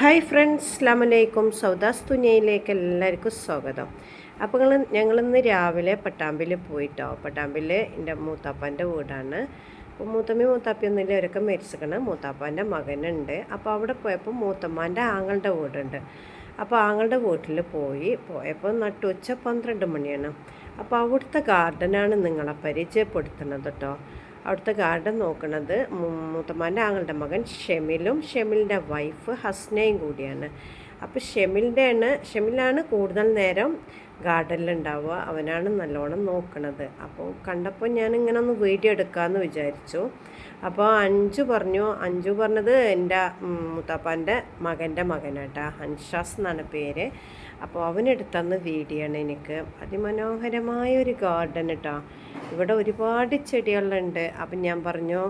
Hi friends അസ്ലാമലൈക്കും സൗദാസ് തുനിയയിലേക്ക് എല്ലാവർക്കും സ്വാഗതം. അപ്പോൾ നിങ്ങൾ ഞങ്ങളിന്ന് രാവിലെ പട്ടാമ്പിൽ പോയിട്ടോ? പട്ടാമ്പിൽ എന്റെ മൂത്താപ്പാന്റെ വീടാണ്. അപ്പോൾ മൂത്തമ്മി മൂത്താപ്പിയൊന്നുമില്ല അവരൊക്കെ മരിച്ചിരിക്കണം. മൂത്താപ്പാന്റെ മകനുണ്ട്. അപ്പോൾ അവിടെ പോയപ്പോൾ മൂത്തമ്മാന്റെ ആങ്ങളുടെ വീടുണ്ട്. അപ്പോൾ ആങ്ങളുടെ വീട്ടിൽ പോയി. പോയപ്പോൾ നട്ടുച്ച പന്ത്രണ്ട് മണിയാണ്. അപ്പോൾ അവിടുത്തെ ഗാർഡനാണ് നിങ്ങളെ പരിചയപ്പെടുത്തുന്നത് കേട്ടോ അവിടുത്തെ ഗാർഡൻ നോക്കുന്നത് മൂത്തമാന്റെ ആങ്ങളുടെ മകൻ ഷെമിലും ഷെമിലിന്റെ വൈഫ് ഹസ്നയും കൂടിയാണ്. അപ്പോൾ ഷെമിലിന്റെ ആണ് ഷെമിലാണ് കൂടുതൽ നേരം ഗാർഡനിലുണ്ടാവുക അവനാണ് നല്ലോണം നോക്കണത്. അപ്പോൾ കണ്ടപ്പോൾ ഞാൻ ഇങ്ങനെ ഒന്ന് വീഡിയോ എടുക്കാമെന്ന് വിചാരിച്ചു. അപ്പോൾ അഞ്ചു പറഞ്ഞു. അഞ്ചു പറഞ്ഞത് എന്റെ മുത്താപ്പാന്റെ മകന്റെ മകനാട്ടാ. അൻഷാസ് എന്നാണ് പേര്. അപ്പോൾ അവനെടുത്തന്ന് വീഡിയോ ആണ് എനിക്ക്. അതിമനോഹരമായ ഒരു ഗാർഡൻ കേട്ടോ ഇവിടെ ഒരുപാട് ചെടികളുണ്ട്. അപ്പം ഞാൻ പറഞ്ഞു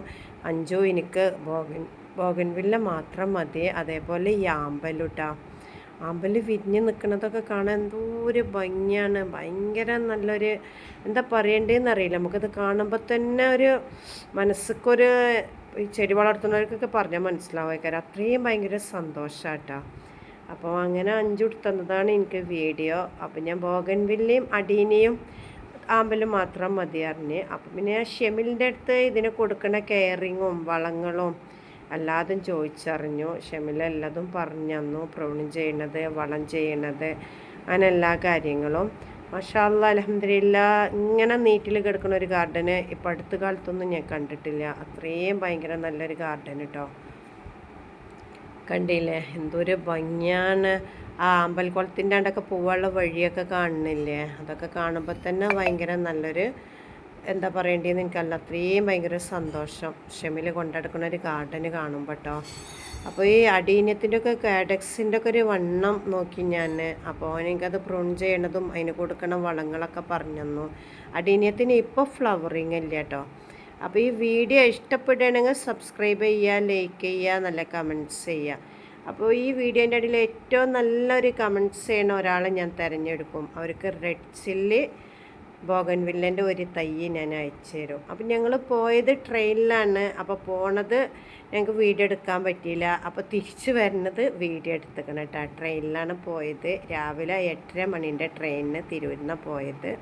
അഞ്ചോ എനിക്ക് ബോഗൻ ബോഗൻവില്ല മാത്രം മതി. അതേപോലെ ഈ ആമ്പലുട്ടാ. ആമ്പൽ വിരിഞ്ഞ് നിൽക്കുന്നതൊക്കെ കാണാൻ എന്തോ ഒരു ഭംഗിയാണ്. ഭയങ്കര നല്ലൊരു എന്താ പറയേണ്ടതെന്ന് അറിയില്ല. നമുക്കത് കാണുമ്പോൾ തന്നെ ഒരു മനസ്സൊക്കൊരു ചെടി വളർത്തുന്നവർക്കൊക്കെ പറഞ്ഞാൽ മനസ്സിലാവുക അത്രയും ഭയങ്കര സന്തോഷമാട്ടോ അപ്പോൾ അങ്ങനെ അഞ്ചു തന്നതാണ് എനിക്ക് വീഡിയോ. അപ്പോൾ ഞാൻ ബോഗൻവില്ലയും അടീനയും ആമ്പലും മാത്രം മതി അറിഞ്ഞ്. അപ്പം പിന്നെ ആ ഷെമിലിന്റെ അടുത്ത് ഇതിന് കൊടുക്കുന്ന കെയറിങ്ങും വളങ്ങളും അല്ലാതും ചോദിച്ചറിഞ്ഞു. ഷെമിൽ എല്ലാതും പറഞ്ഞു തന്നു. പ്രൂണിങ് ചെയ്യണത് വളം ചെയ്യണത് അങ്ങനെ എല്ലാ കാര്യങ്ങളും. മഷാല്ല അലഹമില്ല ഇങ്ങനെ നീറ്റിൽ കിടക്കുന്ന ഒരു ഗാർഡന് ഇപ്പം അടുത്ത കാലത്തൊന്നും ഞാൻ കണ്ടിട്ടില്ല. അത്രയും ഭയങ്കര നല്ലൊരു ഗാർഡൻ കേട്ടോ കണ്ടില്ലേ? എന്തൊരു ഭംഗിയാണ്. ആ അമ്പലക്കുളത്തിന്റെ അണ്ടൊക്കെ പൂവുള്ള വഴിയൊക്കെ കാണുന്നില്ലേ? അതൊക്കെ കാണുമ്പോൾ തന്നെ ഭയങ്കര നല്ലൊരു എന്താ പറയേണ്ടതെന്ന് എനിക്കല്ല അത്രയും ഭയങ്കര സന്തോഷം. ഷെമിൽ കൊണ്ടെടുക്കുന്ന ഒരു ഗാർഡന് കാണുമ്പോൾ കേട്ടോ അപ്പോൾ ഈ അടീനത്തിന്റെ ഒക്കെ കാഡക്സിന്റെ ഒക്കെ ഒരു വണ്ണം നോക്കി ഞാൻ അപ്പോൾ എനിക്കത് പ്രൂൺ ചെയ്യണതും അതിന് കൊടുക്കണ വളങ്ങളൊക്കെ പറഞ്ഞു തന്നു. അടീനത്തിന് ഇപ്പോൾ ഫ്ലവറിങ് ഇല്ല കേട്ടോ അപ്പോൾ ഈ വീഡിയോ ഇഷ്ടപ്പെടുകയാണെങ്കിൽ സബ്സ്ക്രൈബ് ചെയ്യുക ലൈക്ക് ചെയ്യുക നല്ല കമന്റ്സ് ചെയ്യുക. അപ്പോൾ ഈ വീഡിയോന്റെ അടിയിൽ ഏറ്റവും നല്ലൊരു കമൻസ് ചെയ്യണ ഒരാളെ ഞാൻ തിരഞ്ഞെടുക്കും. അവർക്ക് റെഡ് ചില്ലി ബോഗൻവില്ലന്റെ ഒരു തൈ ഞാൻ അയച്ചു തരും. അപ്പം ഞങ്ങൾ പോയത് ട്രെയിനിലാണ് അപ്പോൾ പോണത് ഞങ്ങൾക്ക് വീഡിയോ എടുക്കാൻ പറ്റിയില്ല. അപ്പോൾ തിരിച്ചു വരുന്നത് വീഡിയോ എടുത്തേക്കണം കേട്ടോ. ട്രെയിനിലാണ് പോയത്. രാവിലെ എട്ടര മണീന്റെ ട്രെയിനിന് തിരുവനന്തപുരം പോയത്.